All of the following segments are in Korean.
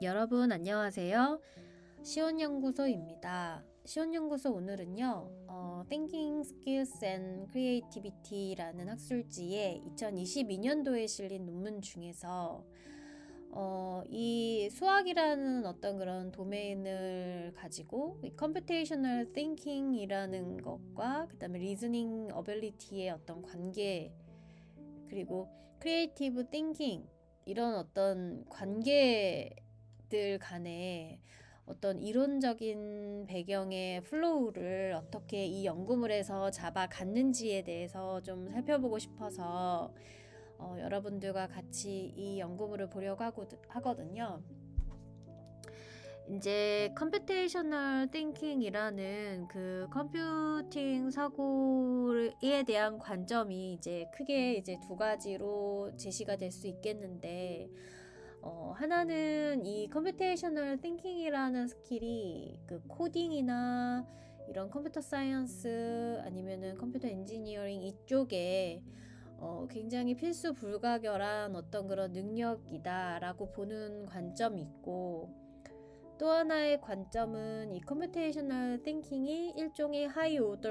여러분 안녕하세요. 시온연구소입니다. 시온연구소 오늘은요, 어, Thinking Skills and Creativity라는 학술지에 2022년도에 실린 논문 중에서 어, 이 수학이라는 어떤 그런 도메인을 가지고 이 Computational Thinking이라는 것과 그다음에 Reasoning Ability의 어떤 관계 그리고 Creative Thinking 이런 어떤 관계 들 간에 어떤 이론적인 배경의 플로우를 어떻게 이 연구물에서 잡아 갔는지에 대해서 좀 살펴보고 싶어서 어, 여러분들과 같이 이 연구물을 보려고 하고, 하거든요. 이제 컴퓨테이셔널 띵킹이라는 그 컴퓨팅 사고에 대한 관점이 이제 크게 이제 두 가지로 제시가 될 수 있겠는데 어, 하나는 이 컴퓨테이셔널 띵킹이라는 스킬이 그 코딩이나 이런 컴퓨터 사이언스 아니면은 컴퓨터 엔지니어링 이쪽에 어, 굉장히 필수 불가결한 어떤 그런 능력이다라고 보는 관점이 있고 또 하나의 관점은 이 컴퓨테이셔널 띵킹이 일종의 하이 오더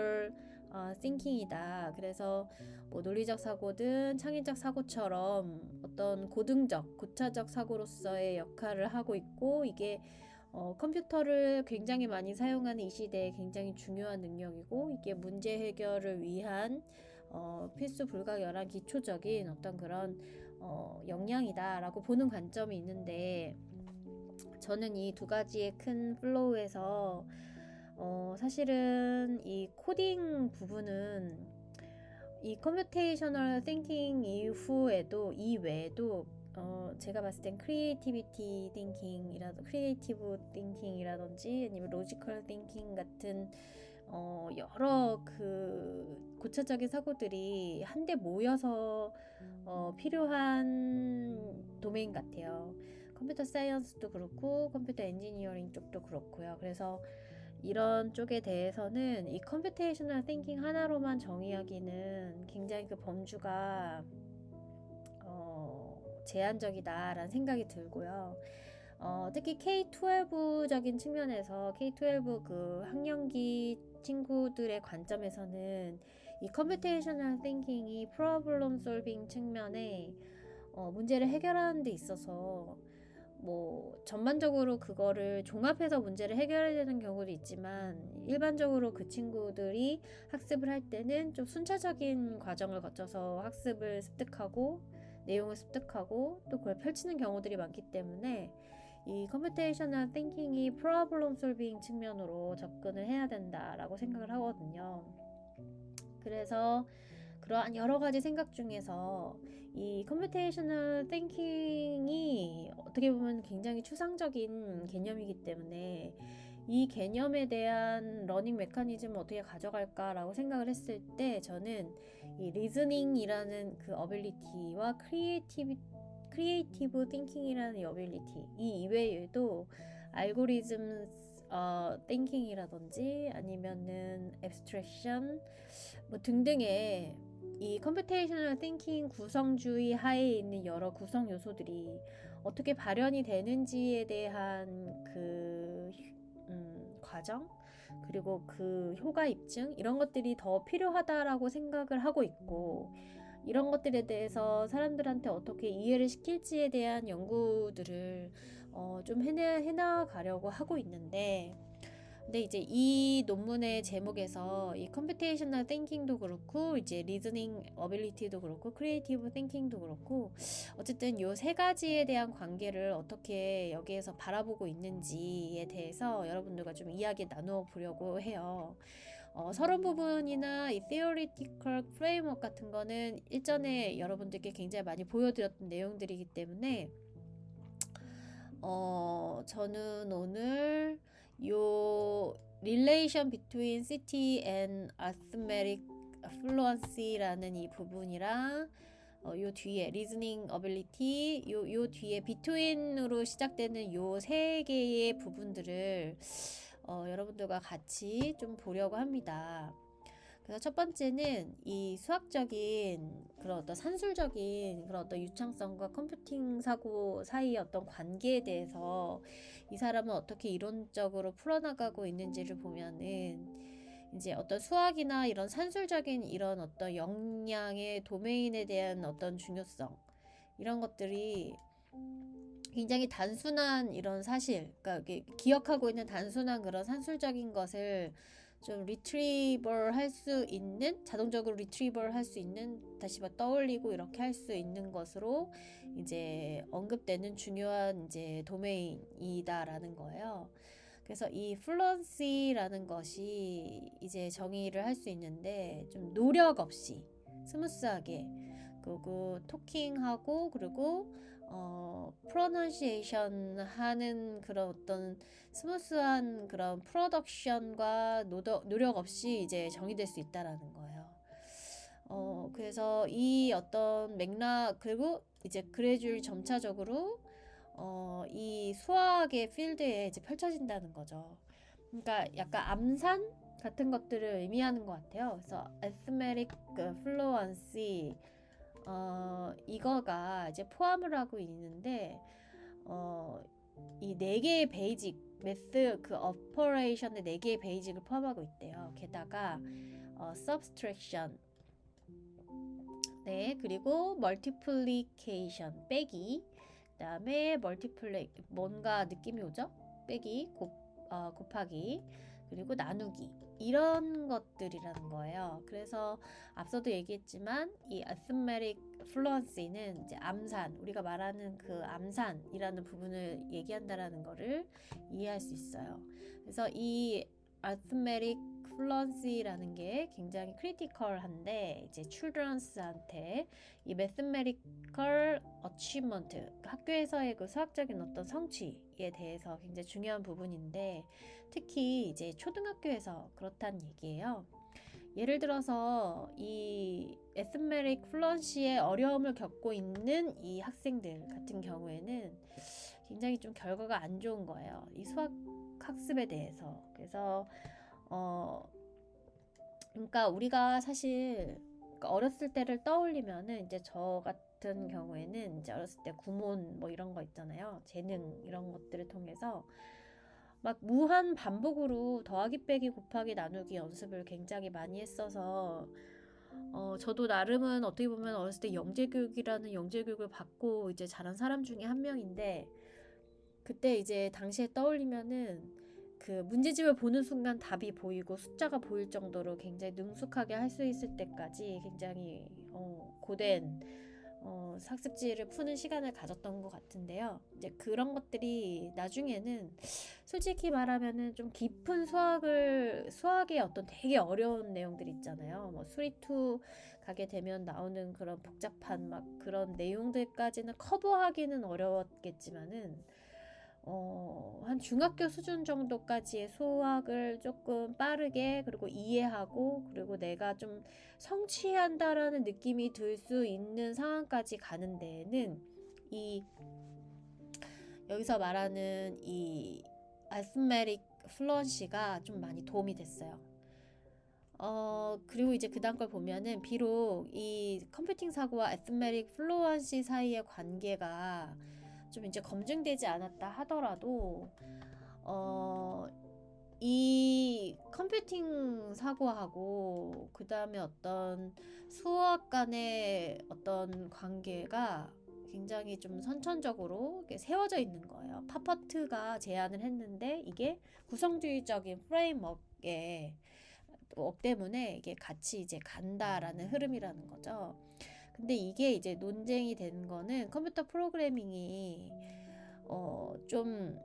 어, 띵킹이다. 그래서 뭐 논리적 사고든 창의적 사고처럼 어떤 고등적, 고차적 사고로서의 역할을 하고 있고 이게 어, 컴퓨터를 굉장히 많이 사용하는 이 시대에 굉장히 중요한 능력이고 이게 문제 해결을 위한 어, 필수 불가결한 기초적인 어떤 그런 어, 역량이다라고 보는 관점이 있는데 저는 이 두 가지의 큰 플로우에서 어, 사실은 이 코딩 부분은 이 컴퓨테이셔널 띵킹 이후에도 이 외에도 어, 제가 봤을 땐 크리에이티비티 띵킹이라든 크리에이티브 띵킹이라든지 아니면 로지컬 띵킹 같은 어, 여러 그 고차적인 사고들이 한데 모여서 어, 필요한 도메인 같아요. 컴퓨터 사이언스도 그렇고 컴퓨터 엔지니어링 쪽도 그렇고요. 그래서 이런 쪽에 대해서는 이 컴퓨테이셔널 띵킹 하나로만 정의하기는 굉장히 그 범주가 어, 제한적이다라는 생각이 들고요. 어, 특히 K12적인 측면에서 K12 그 학년기 친구들의 관점에서는 이 컴퓨테이셔널 띵킹이 프로블럼 솔빙 측면에 어, 문제를 해결하는 데 있어서 뭐 전반적으로 그거를 종합해서 문제를 해결해야 되는 경우도 있지만 일반적으로 그 친구들이 학습을 할 때는 좀 순차적인 과정을 거쳐서 학습을 습득하고 내용을 습득하고 또 그걸 펼치는 경우들이 많기 때문에 이 컴퓨테이셔널 띵킹이 프로블럼 솔빙 측면으로 접근을 해야 된다라고 생각을 하거든요. 그래서 그러한 여러 가지 생각 중에서 이 컴퓨테이셔널 띵킹이 어떻게 보면 굉장히 추상적인 개념이기 때문에 이 개념에 대한 러닝 메커니즘을 어떻게 가져갈까라고 생각을 했을 때 저는 이 리즈닝이라는 그 어빌리티와 크리에이티브 크리에이티브 띵킹이라는 어빌리티 이 이외에도 알고리즘 어, 띵킹이라든지 아니면은 앱스트랙션 뭐 등등의 이 컴퓨테이셔널 띵킹 구성주의 하에 있는 여러 구성 요소들이 어떻게 발현이 되는지에 대한 그 음, 과정 그리고 그 효과 입증 이런 것들이 더 필요하다라고 생각을 하고 있고 이런 것들에 대해서 사람들한테 어떻게 이해를 시킬지에 대한 연구들을 어, 좀 해나, 해나가려고 하고 있는데 근데 이제 이 논문의 제목에서 이 컴퓨테이셔널 띵킹도 그렇고 이제 리즈닝 어빌리티도 그렇고 크리에이티브 띵킹도 그렇고 어쨌든 요 세 가지에 대한 관계를 어떻게 여기에서 바라보고 있는지에 대해서 여러분들과 좀 이야기 나누어 보려고 해요. 어, 서론 부분이나 이 theoretical framework 같은 거는 일전에 여러분들께 굉장히 많이 보여드렸던 내용들이기 때문에 어, 저는 오늘 요 relation between city and arithmetic fluency라는 이 부분이랑 어, 요 뒤에 reasoning ability 요, 요 뒤에 between으로 시작되는 요 세 개의 부분들을 어, 여러분들과 같이 좀 보려고 합니다. 그래서 첫 번째는 이 수학적인 그런 어떤 산술적인 그런 어떤 유창성과 컴퓨팅 사고 사이의 어떤 관계에 대해서 이 사람은 어떻게 이론적으로 풀어나가고 있는지를 보면은 이제 어떤 수학이나 이런 산술적인 이런 어떤 역량의 도메인에 대한 어떤 중요성 이런 것들이 굉장히 단순한 이런 사실, 그러니까 기억하고 있는 단순한 그런 산술적인 것을 좀 리트리벌 할수 있는 자동적으로 리트리벌 할수 있는 다시 막 떠올리고 이렇게 할 수 있는 것으로 이제 언급되는 중요한 이제 도메인이다라는 거예요. 그래서 이 플런시라는 것이 이제 정의를 할 수 있는데 좀 노력 없이 스무스하게 그리고 토킹하고 그리고 어 프로넌시에이션 하는 그런 어떤 스무스한 그런 프로덕션과 노력, 노력 없이 이제 정의될 수 있다라는 거예요. 어 그래서 이 어떤 맥락 그리고 이제 그래줄 점차적으로 어, 이 수학의 필드에 이제 펼쳐진다는 거죠. 그러니까 약간 암산 같은 것들을 의미하는 것 같아요. 그래서 arithmetic fluency 어, 이거가 이제 포함을 하고 있는데 어, 이 네 개의 베이직 매스 그 오퍼레이션의 네 개의 베이직을 포함하고 있대요. 게다가 어, subtraction 네 그리고 multiplication 빼기 그다음에 멀티플레이 뭔가 느낌이 오죠? 빼기 곱, 어, 곱하기 그리고 나누기 이런 것들이라는 거예요. 그래서 앞서도 얘기했지만 이 arithmetic fluency는 이제 암산 우리가 말하는 그 암산이라는 부분을 얘기한다라는 거를 이해할 수 있어요. 그래서 이 arithmetic fluency라는 게 굉장히 크리티컬한데 이제 childrens한테 이 mathematical achievement 학교에서의 그 수학적인 어떤 성취에 대해서 굉장히 중요한 부분인데 특히 이제 초등학교에서 그렇다는 얘기예요. 예를 들어서 이 에스메릭 플런시의 어려움을 겪고 있는 이 학생들 같은 경우에는 굉장히 좀 결과가 안 좋은 거예요. 이 수학 학습에 대해서. 그래서 어 그러니까 우리가 사실 그러니까 어렸을 때를 떠올리면은 이제 저 같은 경우에는 이제 어렸을 때 구몬 뭐 이런 거 있잖아요. 재능 이런 것들을 통해서 막 무한 반복으로 더하기 빼기 곱하기 나누기 연습을 굉장히 많이 했어서 어 저도 나름은 어떻게 보면 어렸을 때 영재 교육이라는 영재 교육을 받고 이제 자란 사람 중에 한 명인데 그때 이제 당시에 떠올리면은 그 문제집을 보는 순간 답이 보이고 숫자가 보일 정도로 굉장히 능숙하게 할 수 있을 때까지 굉장히 어, 고된 어, 학습지를 푸는 시간을 가졌던 것 같은데요. 이제 그런 것들이 나중에는 솔직히 말하면은 좀 깊은 수학을 수학의 어떤 되게 어려운 내용들 있잖아요. 뭐 수리투 가게 되면 나오는 그런 복잡한 막 그런 내용들까지는 커버하기는 어려웠겠지만은 어, 한 중학교 수준 정도까지의 수학을 조금 빠르게 그리고 이해하고 그리고 내가 좀 성취한다라는 느낌이 들 수 있는 상황까지 가는 데에는 이 여기서 말하는 이 아스메릭 플런시가 좀 많이 도움이 됐어요. 어, 그리고 이제 그 다음 걸 보면은 비록 이 컴퓨팅 사고와 아스메릭 플루언시 사이의 관계가 좀 이제 검증되지 않았다 하더라도 어, 이 컴퓨팅 사고하고 그 다음에 어떤 수학 간의 어떤 관계가 굉장히 좀 선천적으로 세워져 있는 거예요. 파퍼트가 제안을 했는데 이게 구성주의적인 프레임워크에 업 때문에 이게 같이 이제 간다라는 흐름이라는 거죠. 근데 이게 이제 논쟁이 되는 거는 컴퓨터 프로그래밍이 어 좀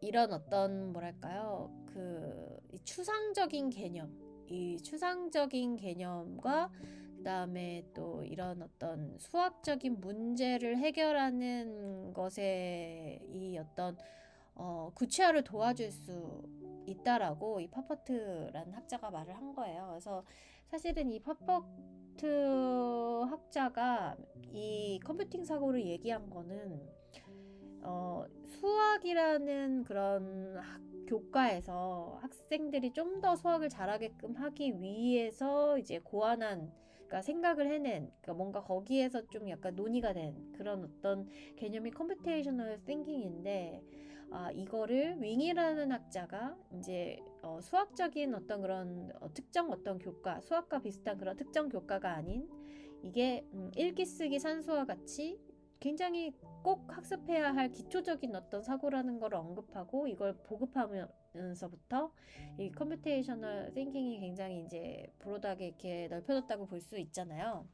이런 어떤 뭐랄까요 그 추상적인 개념 이 추상적인 개념과 그다음에 또 이런 어떤 수학적인 문제를 해결하는 것에 이 어떤 어, 구체화를 도와줄 수 있다라고 이 파퍼트라는 학자가 말을 한 거예요. 그래서 사실은 이 파퍼 트 학자가 이 컴퓨팅 사고를 얘기한 거는 어, 수학이라는 그런 학, 교과에서 학생들이 좀 더 수학을 잘하게끔 하기 위해서 이제 고안한 그러니까 생각을 해낸 그러니까 뭔가 거기에서 좀 약간 논의가 된 그런 어떤 개념이 컴퓨테이셔널 띵킹인데 아 이거를 윙이라는 학자가 이제 어, 수학적인 어떤 그런 어, 특정 어떤 교과 수학과 비슷한 그런 특정 교과가 아닌 이게 음, 읽기 쓰기 산수와 같이 굉장히 꼭 학습해야 할 기초적인 어떤 사고라는 걸 언급하고 이걸 보급하면서부터 이 컴퓨테이셔널 띵킹이 굉장히 이제 브로드하게 이렇게 넓혀졌다고 볼 수 있잖아요.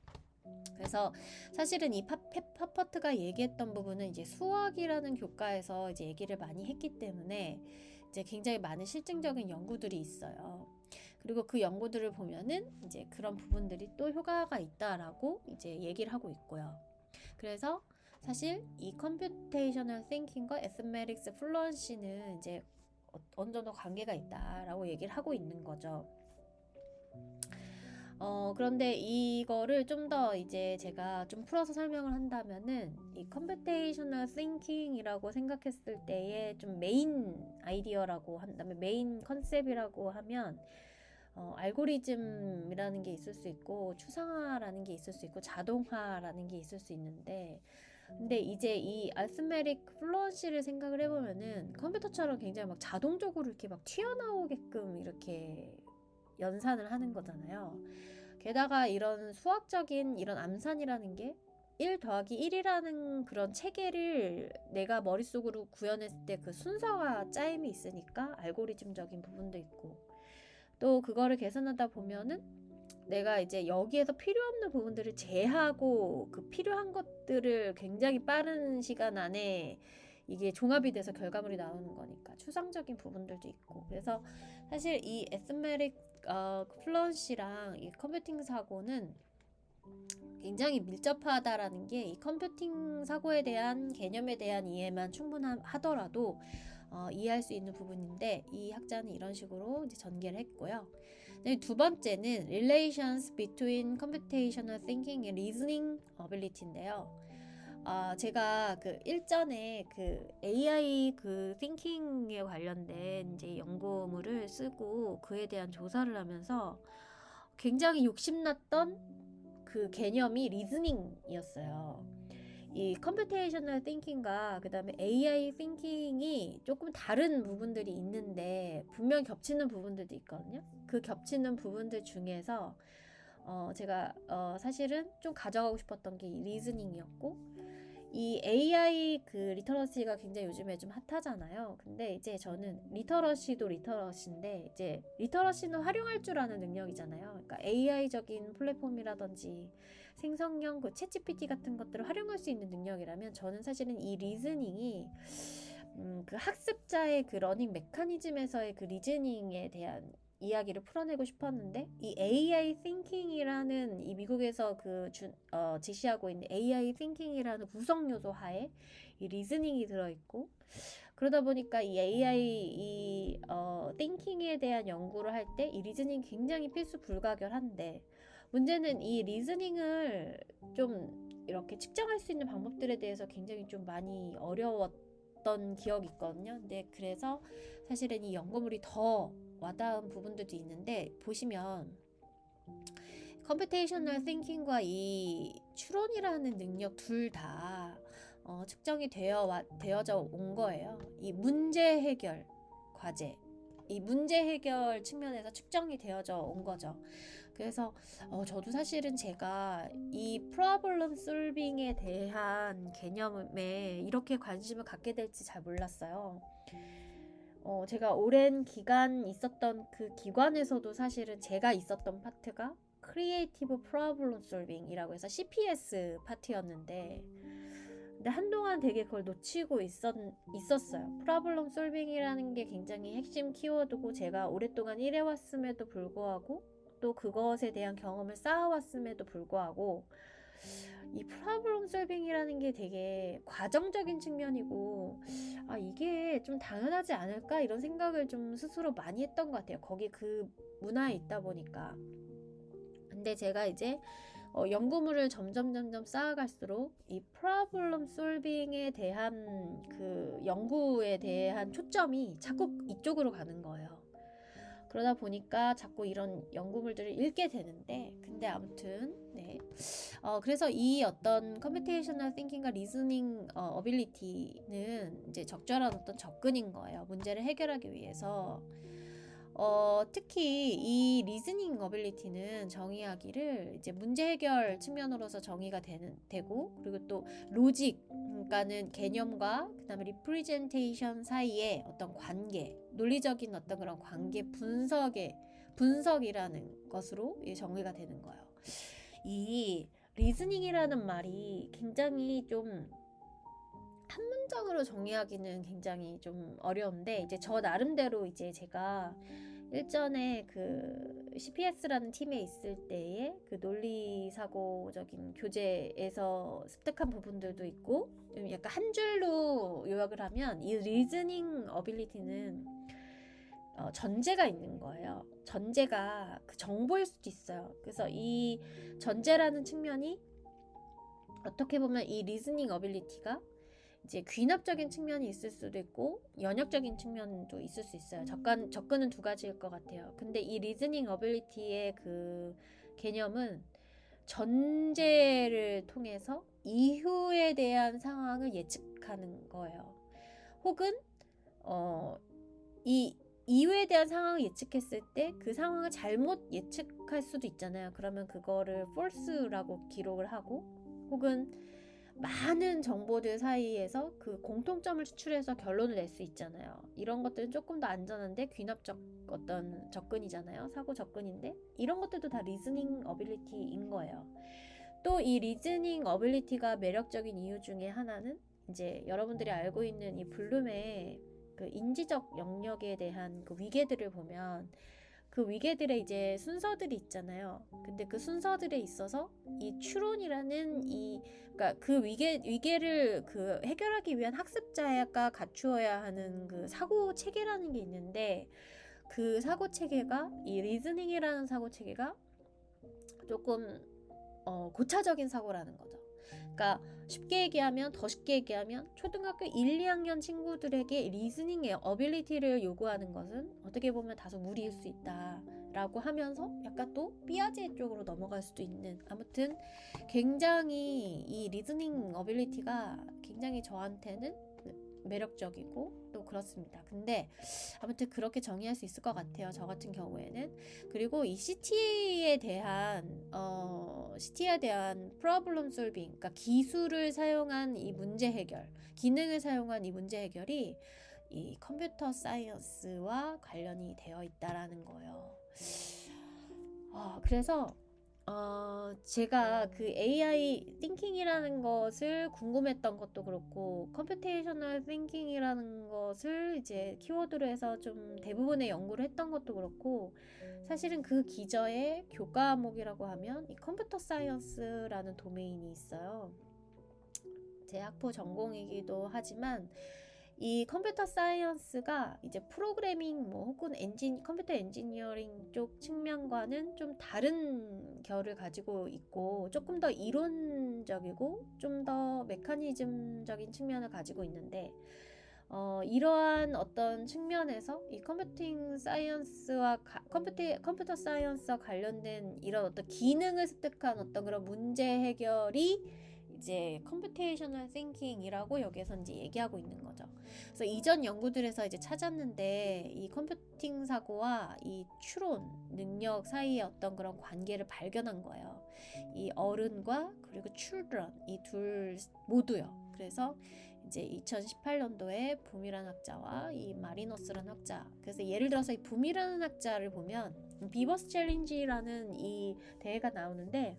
그래서 사실은 이 파퍼트가 얘기했던 부분은 이제 수학이라는 교과에서 이제 얘기를 많이 했기 때문에 이제 굉장히 많은 실증적인 연구들이 있어요. 그리고 그 연구들을 보면은 이제 그런 부분들이 또 효과가 있다라고 이제 얘기를 하고 있고요. 그래서 사실 이 컴퓨테이셔널 띵킹과 에스메릭스 플루언시는 이제 어- 어느 정도 관계가 있다라고 얘기를 하고 있는 거죠. 어, 그런데 이거를 좀 더 이제 제가 좀 풀어서 설명을 한다면은 이 컴퓨테이셔널 띵킹이라고 생각했을 때의 좀 메인 아이디어라고 한다면 메인 컨셉이라고 하면 어, 알고리즘이라는 게 있을 수 있고 추상화라는 게 있을 수 있고 자동화라는 게 있을 수 있는데 근데 이제 이 알스메릭 플루언시를 생각을 해보면은 컴퓨터처럼 굉장히 막 자동적으로 이렇게 막 튀어나오게끔 이렇게 연산을 하는 거잖아요. 게다가 이런 수학적인 이런 암산이라는 게 1 더하기 1이라는 그런 체계를 내가 머릿속으로 구현했을 때 그 순서가 짜임이 있으니까 알고리즘적인 부분도 있고 또 그거를 계산하다 보면은 내가 이제 여기에서 필요 없는 부분들을 제하고 그 필요한 것들을 굉장히 빠른 시간 안에 이게 종합이 돼서 결과물이 나오는 거니까 추상적인 부분들도 있고 그래서 사실 이 에스메릭 어, 플런시랑 이 컴퓨팅 사고는 굉장히 밀접하다라는 게 이 컴퓨팅 사고에 대한 개념에 대한 이해만 충분하더라도 어, 이해할 수 있는 부분인데 이 학자는 이런 식으로 이제 전개를 했고요. 네, 두 번째는 relations between computational thinking and reasoning ability인데요. 아, 제가 그 일전에 그 AI 그 thinking에 관련된 이제 연구물을 쓰고 그에 대한 조사를 하면서 굉장히 욕심났던 그 개념이 리즈닝이었어요. 이 컴퓨테이셔널 띵킹과 그다음에 AI 띵킹이 조금 다른 부분들이 있는데 분명 겹치는 부분들도 있거든요. 그 겹치는 부분들 중에서 어 제가 어 사실은 좀 가져가고 싶었던 게이 리즈닝이었고 이 AI 그 리터러시가 굉장히 요즘에 좀 핫하잖아요. 근데 이제 저는 리터러시도 리터러시인데 이제 리터러시는 활용할 줄 아는 능력이잖아요. 그러니까 AI적인 플랫폼이라든지 생성형 그 챗GPT 같은 것들을 활용할 수 있는 능력이라면 저는 사실은 이 리즈닝이 음, 그 학습자의 그 러닝 메커니즘에서의 그 리즈닝에 대한 이야기를 풀어내고 싶었는데 이 AI thinking이라는 이 미국에서 그 주, 어, 지시하고 있는 AI thinking이라는 구성 요소 하에 이 리즈닝이 들어 있고 그러다 보니까 이 AI 이 어, thinking에 대한 연구를 할 때 이 리즈닝 굉장히 필수 불가결한데 문제는 이 리즈닝을 좀 이렇게 측정할 수 있는 방법들에 대해서 굉장히 좀 많이 어려웠던 기억이 있거든요. 근데 그래서 사실은 이 연구물이 더 와닿은 부분들도 있는데 보시면 컴퓨테이셔널 띵킹과 이 추론이라는 능력 둘다 어, 측정이 되어 와, 되어져 온 거예요. 이 문제 해결 과제 이 문제 해결 측면에서 측정이 되어져 온 거죠. 그래서 어, 저도 사실은 제가 이 프로블럼 솔빙에 대한 개념에 이렇게 관심을 갖게 될지 잘 몰랐어요. 어, 제가 오랜 기간 있었던 그 기관에서도 사실은 제가 있었던 파트가 크리에이티브 프로블럼 솔빙이라고 해서 CPS 파트였는데 근데 한동안 되게 그걸 놓치고 있었, 있었어요. 프로블럼 솔빙이라는 게 굉장히 핵심 키워드고 제가 오랫동안 일해왔음에도 불구하고 또 그것에 대한 경험을 쌓아왔음에도 불구하고 이 프로블럼 솔빙이라는 게 되게 과정적인 측면이고 아 이게 좀 당연하지 않을까 이런 생각을 좀 스스로 많이 했던 것 같아요. 거기 그 문화에 있다 보니까. 근데 제가 이제 어, 연구물을 점점 점점 쌓아갈수록 이 프로블럼 솔빙에 대한 그 연구에 대한 초점이 자꾸 이쪽으로 가는 거예요. 그러다 보니까 자꾸 이런 연구물들을 읽게 되는데 근데 아무튼 네. 어, 그래서 이 어떤 컴퓨테이셔널 띵킹과 리즈닝 어, 어빌리티는 이제 적절한 어떤 접근인 거예요. 문제를 해결하기 위해서. 어, 특히 이 리즈닝 어빌리티는 정의하기를 이제 문제 해결 측면으로서 정의가 되는 되고 그리고 또 로직 그러니까는 개념과 그다음에 리프레젠테이션 사이의 어떤 관계, 논리적인 어떤 그런 관계 분석의 분석이라는 것으로 이 정의가 되는 거예요. 이 리즈닝이라는 말이 굉장히 좀 한 문장으로 정의하기는 굉장히 좀 어려운데 이제 저 나름대로 이제 제가 일전에 그 CPS라는 팀에 있을 때의 그 논리 사고적인 교재에서 습득한 부분들도 있고 좀 약간 한 줄로 요약을 하면 이 리즈닝 어빌리티는 어, 전제가 있는 거예요. 전제가 그 정보일 수도 있어요. 그래서 이 전제라는 측면이 어떻게 보면 이 리즈닝 어빌리티가 이제 귀납적인 측면이 있을 수도 있고 연역적인 측면도 있을 수 있어요. 접근 접근은 두 가지일 것 같아요. 근데 이 리즈닝 어빌리티의 그 개념은 전제를 통해서 이후에 대한 상황을 예측하는 거예요. 혹은 어이 이후에 대한 상황을 예측했을 때 그 상황을 잘못 예측할 수도 있잖아요. 그러면 그거를 false라고 기록을 하고 혹은 많은 정보들 사이에서 그 공통점을 추출해서 결론을 낼 수 있잖아요. 이런 것들은 조금 더 안전한데 귀납적 어떤 접근이잖아요. 사고 접근인데 이런 것들도 다 리즈닝 어빌리티인 거예요. 또 이 리즈닝 어빌리티가 매력적인 이유 중에 하나는 이제 여러분들이 알고 있는 이 블룸의 그 인지적 영역에 대한 그 위계들을 보면 그 위계들의 이제 순서들이 있잖아요. 근데 그 순서들에 있어서 이 추론이라는 이 그러니까 그 위계 위계를 그 해결하기 위한 학습자가 갖추어야 하는 그 사고 체계라는 게 있는데 그 사고 체계가 이 리즈닝이라는 사고 체계가 조금 어, 고차적인 사고라는 거죠. 그러니까 쉽게 얘기하면 더 쉽게 얘기하면 초등학교 1, 2학년 친구들에게 리즈닝의 어빌리티를 요구하는 것은 어떻게 보면 다소 무리일 수 있다라고 하면서 약간 또 삐아제 쪽으로 넘어갈 수도 있는 아무튼 굉장히 이 리즈닝 어빌리티가 굉장히 저한테는 매력적이고 또 그렇습니다. 근데 아무튼 그렇게 정의할 수 있을 것 같아요. 저 같은 경우에는 그리고 이 CT에 대한 어 CT에 대한 프로블럼 솔빙, 그러니까 기술을 사용한 이 문제 해결, 기능을 사용한 이 문제 해결이 이 컴퓨터 사이언스와 관련이 되어 있다라는 거예요. 어, 그래서 어, 제가 그 AI 띵킹이라는 것을 궁금했던 것도 그렇고 컴퓨테이셔널 띵킹이라는 것을 이제 키워드로 해서 좀 대부분의 연구를 했던 것도 그렇고 사실은 그 기저의 교과목이라고 하면 이 컴퓨터 사이언스라는 도메인이 있어요. 제 학부 전공이기도 하지만 이 컴퓨터 사이언스가 이제 프로그래밍 뭐 혹은 엔진 컴퓨터 엔지니어링 쪽 측면과는 좀 다른 결을 가지고 있고 조금 더 이론적이고 좀 더 메커니즘적인 측면을 가지고 있는데 어, 이러한 어떤 측면에서 이 컴퓨팅 사이언스와 가, 컴퓨터 컴퓨터 사이언스와 관련된 이런 어떤 기능을 습득한 어떤 그런 문제 해결이 이제 컴퓨테이셔널 띵킹이라고 여기에서 이제 얘기하고 있는 거죠. 그래서 이전 연구들에서 이제 찾았는데 이 컴퓨팅 사고와 이 추론 능력 사이의 어떤 그런 관계를 발견한 거예요. 이 어른과 그리고 children 이둘 모두요. 그래서 이제 2018년도에 붐이라는 학자와 이 마리너스라는 학자. 그래서 예를 들어서 이 붐이라는 학자를 보면 비버스 챌린지라는 이 대회가 나오는데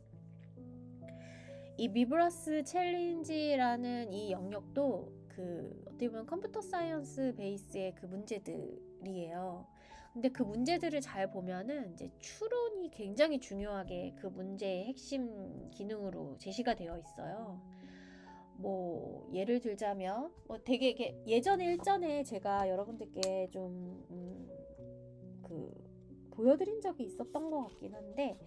이 미브러스 챌린지라는 이 영역도 그 어떻게 보면 컴퓨터 사이언스 베이스의 그 문제들이에요. 근데 그 문제들을 잘 보면은 이제 추론이 굉장히 중요하게 그 문제의 핵심 기능으로 제시가 되어 있어요. 뭐 예를 들자면 뭐 되게 예전에 일전에 제가 여러분들께 좀그 음, 보여드린 적이 있었던 것 같긴 한데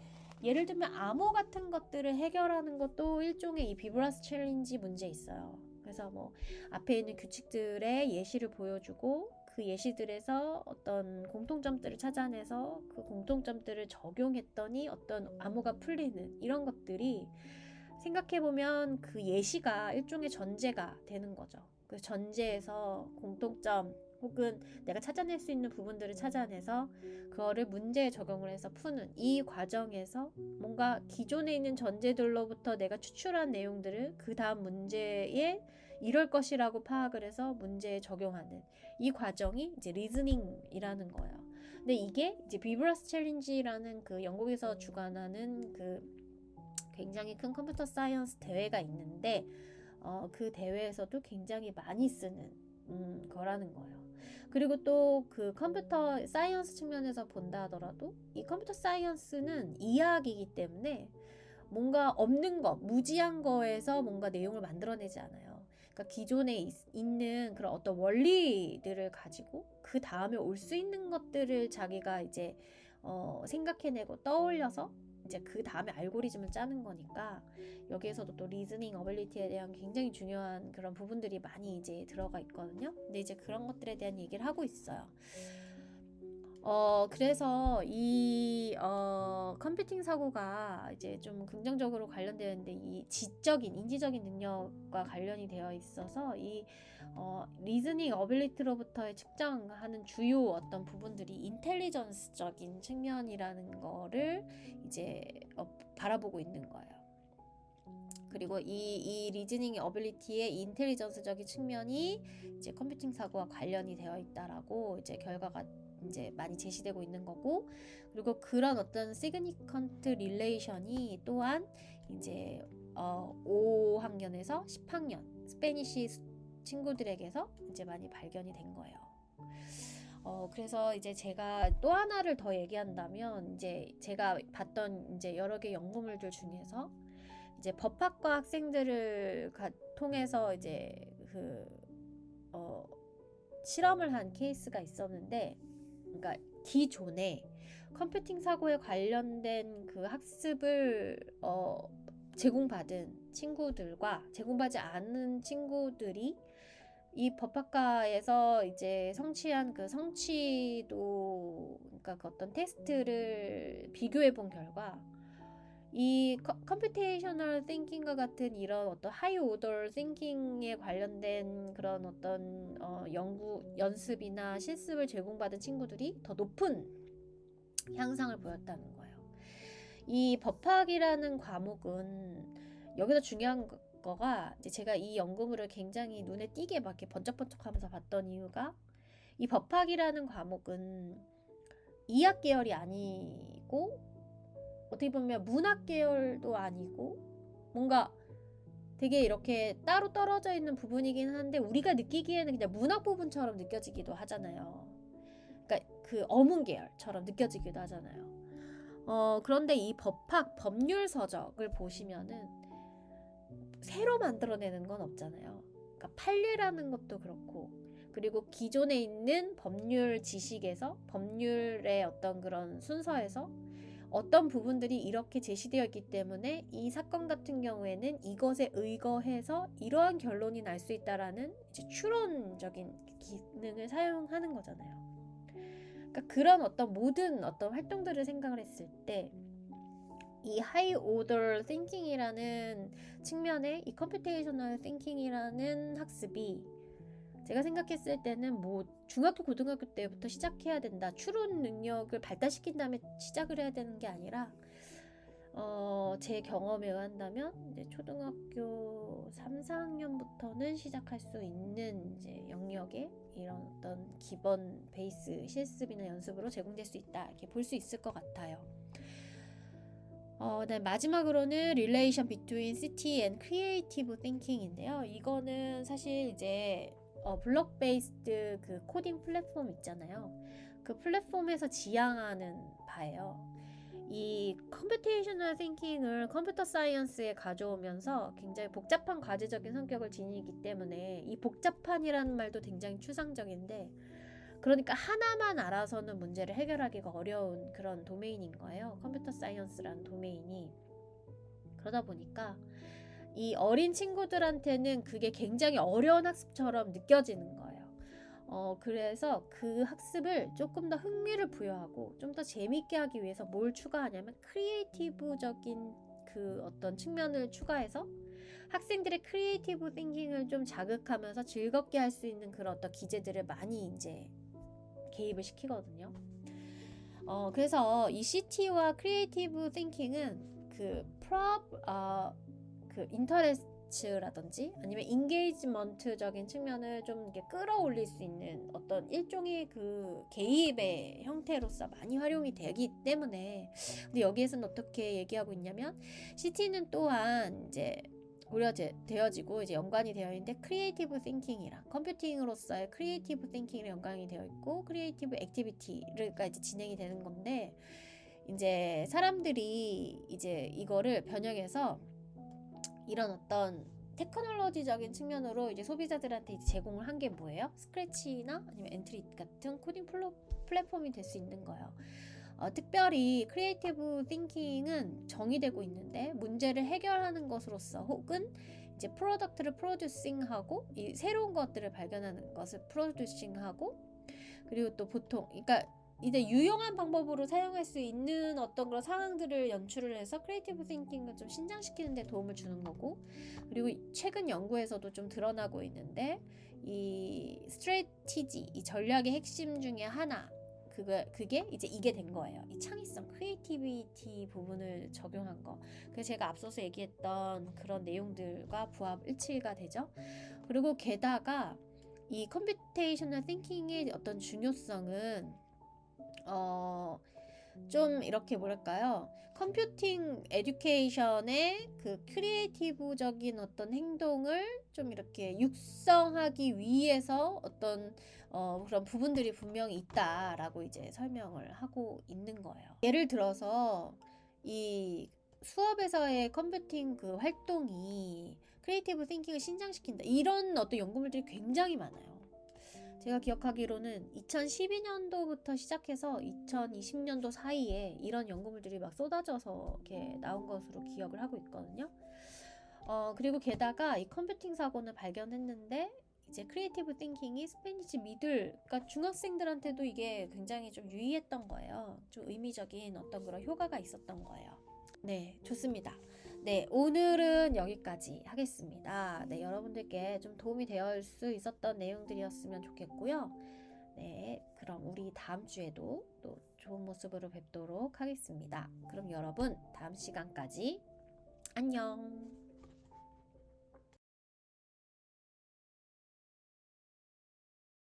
예를 들면 암호 같은 것들을 해결하는 것도 일종의 이 비브라스 챌린지 문제 있어요. 그래서 뭐 앞에 있는 규칙들의 예시를 보여주고 그 예시들에서 어떤 공통점들을 찾아내서 그 공통점들을 적용했더니 어떤 암호가 풀리는 이런 것들이 생각해보면 그 예시가 일종의 전제가 되는 거죠. 그 전제에서 공통점 혹은 내가 찾아낼 수 있는 부분들을 찾아내서 그거를 문제에 적용을 해서 푸는 이 과정에서 뭔가 기존에 있는 전제들로부터 내가 추출한 내용들을 그 다음 문제에 이럴 것이라고 파악을 해서 문제에 적용하는 이 과정이 이제 리즈닝이라는 거예요. 근데 이게 이제 비브라스 챌린지라는 그 영국에서 주관하는 그 굉장히 큰 컴퓨터 사이언스 대회가 있는데 어, 그 대회에서도 굉장히 많이 쓰는 음, 거라는 거예요. 그리고 또 그 컴퓨터 사이언스 측면에서 본다 하더라도 이 컴퓨터 사이언스는 이야기이기 때문에 뭔가 없는 것, 무지한 거에서 뭔가 내용을 만들어내지 않아요. 그러니까 기존에 있, 있는 그런 어떤 원리들을 가지고 그 다음에 올 수 있는 것들을 자기가 이제 어, 생각해내고 떠올려서 이제 그 다음에 알고리즘을 짜는 거니까 여기에서도 또 리즈닝 어빌리티에 대한 굉장히 중요한 그런 부분들이 많이 이제 들어가 있거든요. 근데 이제 그런 것들에 대한 얘기를 하고 있어요. 어, 그래서 이, 어, 컴퓨팅 사고가 이제 좀 긍정적으로 관련되어 있는데 이 지적인, 인지적인 능력과 관련이 되어 있어서 이, 어, 리즈닝 어빌리티로부터의 측정하는 주요 어떤 부분들이 인텔리전스적인 측면이라는 거를 이제 어, 바라보고 있는 거예요. 그리고 이, 이 리즈닝 어빌리티의 인텔리전스적인 측면이 이제 컴퓨팅 사고와 관련이 되어 있다라고 이제 결과가 이제 많이 제시되고 있는 거고 그리고 그런 어떤 시그니컨트 릴레이션이 또한 이제 어 5학년에서 10학년 스페니시 친구들에게서 이제 많이 발견이 된 거예요. 어 그래서 이제 제가 또 하나를 더 얘기한다면 이제 제가 봤던 이제 여러 개 연구물들 중에서 이제 법학과 학생들을 가, 통해서 이제 그 어, 실험을 한 케이스가 있었는데 그러니까 기존에 컴퓨팅 사고에 관련된 그 학습을 어, 제공받은 친구들과 제공받지 않은 친구들이 이 법학과에서 이제 성취한 그 성취도 그러니까 그 어떤 테스트를 비교해 본 결과 이 컴퓨테이셔널 띵킹과 같은 이런 어떤 하이 오더 띵킹에 관련된 그런 어떤 어, 연구 연습이나 실습을 제공받은 친구들이 더 높은 향상을 보였다는 거예요. 이 법학이라는 과목은 여기서 중요한 거가 제가 이 연구물을 굉장히 눈에 띄게 막 이렇게 번쩍번쩍하면서 봤던 이유가 이 법학이라는 과목은 이학 계열이 아니고 어떻게 보면 문학 계열도 아니고 뭔가 되게 이렇게 따로 떨어져 있는 부분이긴 한데 우리가 느끼기에는 그냥 문학 부분처럼 느껴지기도 하잖아요. 그러니까 그 어문 계열처럼 느껴지기도 하잖아요. 어, 그런데 이 법학 법률 서적을 보시면은 새로 만들어내는 건 없잖아요. 그러니까 판례라는 것도 그렇고 그리고 기존에 있는 법률 지식에서 법률의 어떤 그런 순서에서 어떤 부분들이 이렇게 제시되어 있기 때문에 이 사건 같은 경우에는 이것에 의거해서 이러한 결론이 날 수 있다라는 이제 추론적인 기능을 사용하는 거잖아요. 그러니까 그런 어떤 모든 어떤 활동들을 생각을 했을 때 이 하이 오더 띵킹이라는 측면에 이 컴퓨테이셔널 띵킹이라는 학습이 제가 생각했을 때는 뭐 중학교 고등학교 때부터 시작해야 된다 추론 능력을 발달시킨 다음에 시작을 해야 되는 게 아니라 어, 제 경험에 의한다면 이제 초등학교 3, 4학년부터는 시작할 수 있는 이제 영역에 이런 어떤 기본 베이스 실습이나 연습으로 제공될 수 있다 이렇게 볼 수 있을 것 같아요. 어, 네, 마지막으로는 Relation Between City and Creative Thinking인데요. 이거는 사실 이제 어, 블록 베이스드 그 코딩 플랫폼 있잖아요. 그 플랫폼에서 지향하는 바예요. 이 컴퓨테이셔널 띵킹을 컴퓨터 사이언스에 가져오면서 굉장히 복잡한 과제적인 성격을 지니기 때문에 이 복잡한이라는 말도 굉장히 추상적인데 그러니까 하나만 알아서는 문제를 해결하기가 어려운 그런 도메인인 거예요. 컴퓨터 사이언스라는 도메인이. 그러다 보니까 이 어린 친구들한테는 그게 굉장히 어려운 학습처럼 느껴지는 거예요. 어, 그래서 그 학습을 조금 더 흥미를 부여하고 좀 더 재밌게 하기 위해서 뭘 추가하냐면 크리에이티브적인 그 어떤 측면을 추가해서 학생들의 크리에이티브 띵킹을 좀 자극하면서 즐겁게 할 수 있는 그런 어떤 기제들을 많이 이제 개입을 시키거든요. 어, 그래서 이 CT와 크리에이티브 띵킹은 그 프롭 어, 그 인터레스트라든지 아니면 인게이지먼트적인 측면을 좀 이렇게 끌어올릴 수 있는 어떤 일종의 그 개입의 형태로서 많이 활용이 되기 때문에 근데 여기에서는 어떻게 얘기하고 있냐면 CT는 또한 이제 고려되어지고 이제 연관이 되어 있는데 크리에이티브 띵킹이랑 컴퓨팅으로서의 크리에이티브 띵킹이랑 연관이 되어 있고 크리에이티브 액티비티가 이제 진행이 되는 건데 이제 사람들이 이제 이거를 변형해서 이런 어떤 테크놀로지적인 측면으로 이제 소비자들한테 이제 제공을 한 게 뭐예요? 스크래치나 아니면 엔트리 같은 코딩 플랫폼이 될 수 있는 거예요. 어, 특별히 크리에이티브 띵킹은 정의되고 있는데 문제를 해결하는 것으로서 혹은 이제 프로덕트를 프로듀싱하고 이 새로운 것들을 발견하는 것을 프로듀싱하고 그리고 또 보통 그러니까 이제 유용한 방법으로 사용할 수 있는 어떤 그런 상황들을 연출을 해서 크리에이티브 띵킹을 좀 신장시키는 데 도움을 주는 거고 그리고 최근 연구에서도 좀 드러나고 있는데 이 스트레티지 이 전략의 핵심 중에 하나 그거 그게 이제 이게 된 거예요. 이 창의성, 크리에이티비티 부분을 적용한 거. 그래서 제가 앞서서 얘기했던 그런 내용들과 부합 일치가 되죠. 그리고 게다가 이 컴퓨테이셔널 띵킹의 어떤 중요성은 어. 좀 이렇게 뭐랄까요 컴퓨팅 에듀케이션의 그 크리에이티브적인 어떤 행동을 좀 이렇게 육성하기 위해서 어떤 어, 그런 부분들이 분명히 있다라고 이제 설명을 하고 있는 거예요. 예를 들어서 이 수업에서의 컴퓨팅 그 활동이 크리에이티브 띵킹을 신장시킨다. 이런 어떤 연구물들이 굉장히 많아요. 제가 기억하기로는 2012년도부터 시작해서 2020년도 사이에 이런 연구물들이 막 쏟아져서 이렇게 나온 것으로 기억을 하고 있거든요. 어, 그리고 게다가 이 컴퓨팅 사고는 발견했는데 이제 크리에이티브 띵킹이 스페니시 미들, 그러니까 중학생들한테도 이게 굉장히 좀 유의했던 거예요. 좀 의미적인 어떤 그런 효과가 있었던 거예요. 네, 좋습니다. 네, 오늘은 여기까지 하겠습니다. 네, 여러분들께 좀 도움이 되어 수 있었던 내용들이었으면 좋겠고요. 네, 그럼 우리 다음 주에도 또 좋은 모습으로 뵙도록 하겠습니다. 그럼 여러분, 다음 시간까지 안녕!